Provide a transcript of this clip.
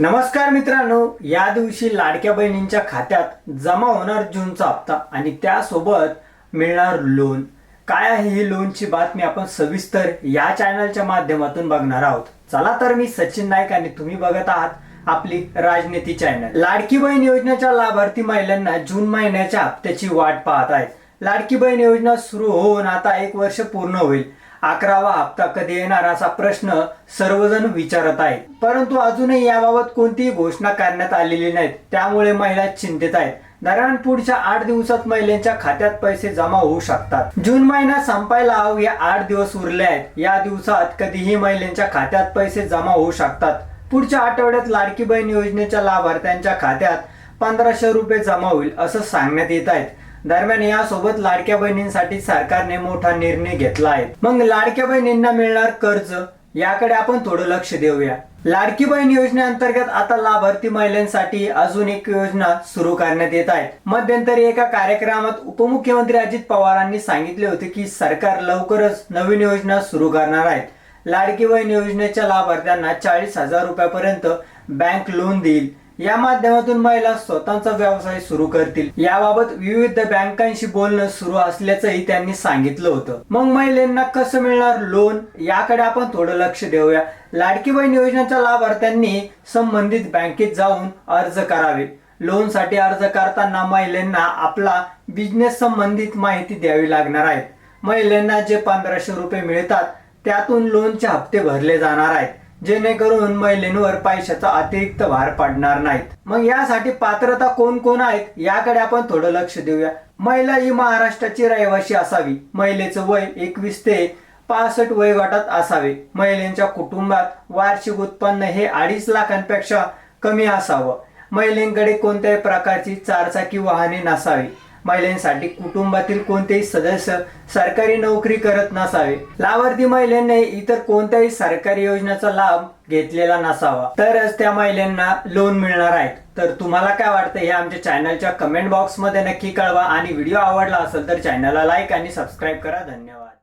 नमस्कार मित्रांनो या दिवशी लाडक्या बहिणींच्या खात्यात जमा होणार जूनचा हप्ता आणि त्यासोबत मिळणार लोन काय आहे ही लोनची बातमी आपण सविस्तर या चॅनलच्या माध्यमातून बघणार आहोत. चला तर मी सचिन नाईक आणि तुम्ही बघत आहात आपली राजनीती चॅनल लाडकी बहीण योजनेच्या लाभार्थी महिलांना जून महिन्याच्या हप्त्याची वाट पाहत आहेत. लाडकी बहीण योजना सुरू होऊन आता एक वर्ष पूर्ण होईल. अकरावा हप्ता कधी येणार असा प्रश्न सर्वजण विचारत आहेत. परंतु अजूनही याबाबत कोणतीही घोषणा करण्यात आलेली नाहीत. त्यामुळे महिला चिंतित आहेत. दरम्यान पुढच्या आठ दिवसात महिलांच्या खात्यात पैसे जमा होऊ शकतात. जून महिना संपायला हवं या आठ दिवस उरले आहेत. या दिवसात कधीही महिलांच्या खात्यात पैसे जमा होऊ शकतात. पुढच्या आठवड्यात लाडकी बहीण योजनेच्या लाभार्थ्यांच्या खात्यात पंधराशे रुपये जमा होईल असं सांगण्यात येत आहेत दरम्यान यासोबत लाडक्या बहिणींसाठी सरकारने मोठा निर्णय घेतला आहे. मग लाडक्या बहिणींना मिळणार कर्ज? याकडे आपण थोडं लक्ष देऊया. लाडकी बहीण योजनेअंतर्गत आता लाभार्थी महिलांसाठी अजून एक योजना सुरू करण्यात येत आहे. मध्यंतरी एका कार्यक्रमात उपमुख्यमंत्री अजित पवारांनी सांगितले होते की सरकार लवकरच नवीन योजना सुरू करणार आहेत लाडकी बहीण योजनेच्या लाभार्थ्यांना चाळीस हजार रुपयापर्यंत बँक लोन देईल. या माध्यमातून महिला स्वतःचा व्यवसाय सुरू करतील. याबाबत विविध बँकांशी बोलणं सुरू असल्याचंही त्यांनी सांगितलं होतं. मग महिलांना कसं मिळणार लोन याकडे आपण थोडं लक्ष देऊया. लाडकी बहीण योजनेच्या लाभार्थ्यांनी संबंधित बँकेत जाऊन अर्ज करावे. लोनसाठी अर्ज करताना महिलांना आपला बिझनेस संबंधित माहिती द्यावी लागणार आहे. महिलांना जे पंधराशे रुपये मिळतात त्यातून लोनचे हप्ते भरले जाणार आहेत. जेणेकरून महिलेंवर पैशाचा अतिरिक्त भार पडणार नाहीत. मग यासाठी पात्रता कोण कोण आहेत याकडे आपण थोडं लक्ष देऊया. महिला ही महाराष्ट्राची रहिवासी असावी. महिलेचं वय एकवीस ते पासष्ट वयोगटात असावे. महिलेच्या कुटुंबात वार्षिक उत्पन्न हे अडीच लाखांपेक्षा कमी असावं. महिलेकडे कोणत्याही प्रकारची चारचाकी वाहने नसावी. महिलांसाठी कुटुंबातील कोणतेही सदस्य सरकारी नोकरी करत नसावे. लाभार्थी महिलांनी इतर कोणत्याही सरकारी योजनेचा लाभ घेतलेला नसावा. तरच त्या महिलांना लोन मिळणार आहेत. तर तुम्हाला काय वाटतं हे आमच्या चॅनलच्या कमेंट बॉक्समध्ये नक्की कळवा आणि व्हिडिओ आवडला असेल तर चॅनलला लाईक आणि सबस्क्राईब करा. धन्यवाद.